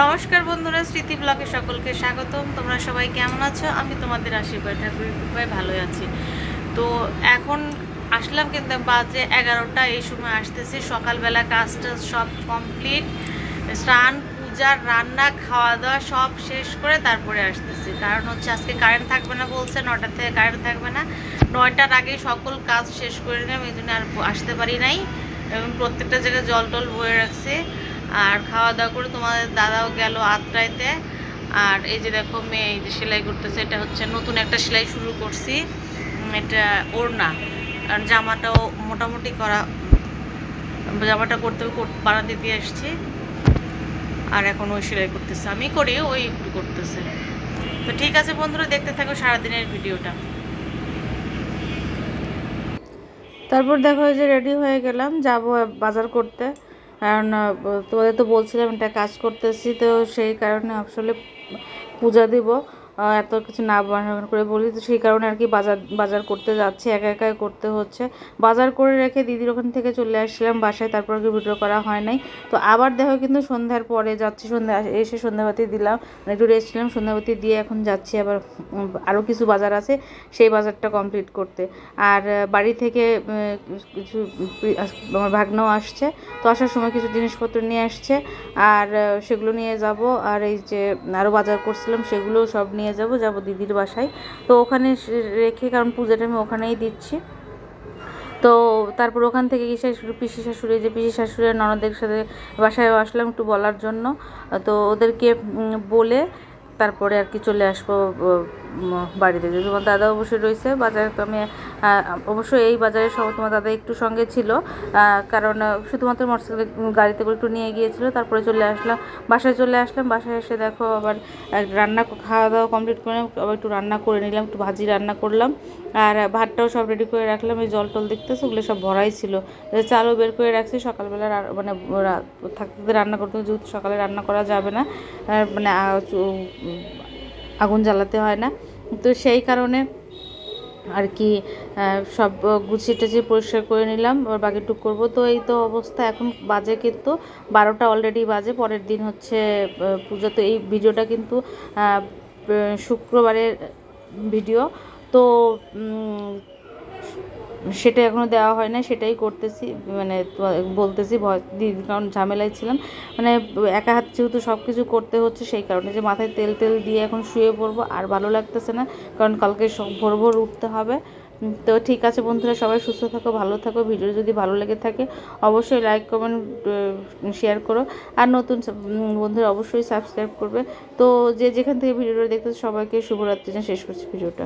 নমস্কার বন্ধুরা, স্মৃতি ব্লগে সকলকে স্বাগতম। তোমরা সবাই কেমন আছো? আমি তোমাদের আশীর্বাদ ঠাকুরের কৃপায় ভালোই আছি। তো এখন আসলাম কিন্তু বাজে এগারোটা, এই সময় আসতেছি। সকালবেলা কাজ টাজ সব কমপ্লিট স্নান পূজার রান্না খাওয়া দাওয়া সব শেষ করে তারপরে আসতেছি। কারণ হচ্ছে আজকে কারেন্ট থাকবে না বলছে নটার থেকে কারেন্ট থাকবে না। নয়টার আগে সকল কাজ শেষ করে নিলাম, এই জন্য আর আসতে পারি নাই। এবং প্রত্যেকটা জায়গায় জল টল বয়ে রাখছে। আর খাওয়া দাওয়া করে তোমাদের দাদাও গেল আত্রাইতে। আর এই যে দেখো মেয়ে, এই যে সেলাই করতেছে, এটা হচ্ছে নতুন একটা সেলাই শুরু করছি। এটা ওড়না আর জামাটাও মোটামুটি করা, জামাটা করতে কর- বানাতে দিয়ে আসছি। আর এখন ওই সেলাই করতেছে। আমি করি, ওই একটু করতেছে। তো ঠিক আছে বন্ধুরা, দেখতে থাকো সারাদিনের ভিডিওটা। তারপর দেখো যে রেডি হয়ে গেলাম, যাব বাজার করতে। কারণ তোমাদের তো বলছিলাম একটা কাজ করতেছি তো সেই কারণে আসলে পূজা দিব। এত কিছু না করে বলি, তো সেই কারণে আর কি বাজার বাজার করতে যাচ্ছি, একা একাই করতে হচ্ছে। বাজার করে রেখে দিদির ওখান থেকে চলে আসছিলাম বাসায়, তারপর কি ভিডিও করা হয় নাই। তো আবার দেখো কিন্তু সন্ধ্যার পরে যাচ্ছি, সন্ধ্যা, এসে সন্ধ্যাবাতি দিলাম মানে একটু রেস্ট নিলাম, সন্ধ্যাবাতি দিয়ে এখন যাচ্ছি আবার আরও কিছু বাজার আছে, সেই বাজারটা কমপ্লিট করতে। আর বাড়ি থেকে কিছু, আমার ভাগনাও আসছে, তো আসার সময় কিছু জিনিসপত্র নিয়ে আসছে, আর সেগুলো নিয়ে যাব, আর এই যে আরও বাজার করছিলাম সেগুলো সব নিয়ে যাব যাব দিদির বাসায়। তো ওখানে রেখে, কারণ পূজাটা আমি ওখানেই দিচ্ছি। তো তারপর ওখান থেকে শাশুড়ি পিসি শাশুড়ি, যে পিসি শাশুড়ি ননদের সাথে বাসায় আসলাম একটু বলার জন্য। তো ওদেরকে বলে তারপরে আর কি চলে আসব বাড়িতে। যদি তোমার দাদা অবশ্যই রয়েছে, বাজারে আমি অবশ্যই এই বাজারে সব তোমার দাদা একটু সঙ্গে ছিল। কারণ শুধুমাত্র মোটরসাইকেল গাড়িতে করে একটু নিয়ে গিয়েছিল, তারপরে চলে আসলাম, বাসায় চলে আসলাম, বাসায় এসে দেখো আবার রান্না খাওয়া দাওয়া কমপ্লিট করে আবার একটু রান্না করে নিলাম, একটু ভাজি রান্না করলাম, আর ভাতটাও সব রেডি করে রাখলাম, এই জল টল দেখতেছে, ওগুলো সব ভরাই ছিল। চালও বের করে রাখছি সকালবেলা মানে থাকতে রান্না করতে যেহেতু সকালে রান্না করা যাবে না মানে আগুন জ্বালাতে হয় না। তো সেই কারণে আর কি সব গুছিয়ে টুছিয়ে পরিষ্কার করে নিলাম আর বাকি টুক করব। তো এই তো অবস্থা, এখন বাজে কিন্তু বারোটা অলরেডি বাজে, পরের দিন হচ্ছে পুজো। তো এই ভিডিওটা কিন্তু শুক্রবারের ভিডিও। তো সেটা এখনও দেওয়া হয় না সেটাই করতেছি মানে বলতেছি ভয় কারণ ঝামেলায় ছিলাম। মানে একা হাত যেহেতু সব কিছু করতে হচ্ছে, সেই কারণে যে মাথায় তেল তেল দিয়ে এখন শুয়ে পড়ব আর ভালো লাগতেছে না, কারণ কালকে ভোর ভোর উঠতে হবে। তো ঠিক আছে বন্ধুরা, সবাই সুস্থ থাকো, ভালো থাকো, ভিডিও যদি ভালো লেগে থাকে, অবশ্যই লাইক কমেন্ট শেয়ার করো। আর নতুন বন্ধুরা অবশ্যই সাবস্ক্রাইব করবে। তো যে যেখান থেকে ভিডিওটা দেখতেছে, সবাইকে শুভরাত্রি শেষ করছি ভিডিওটা।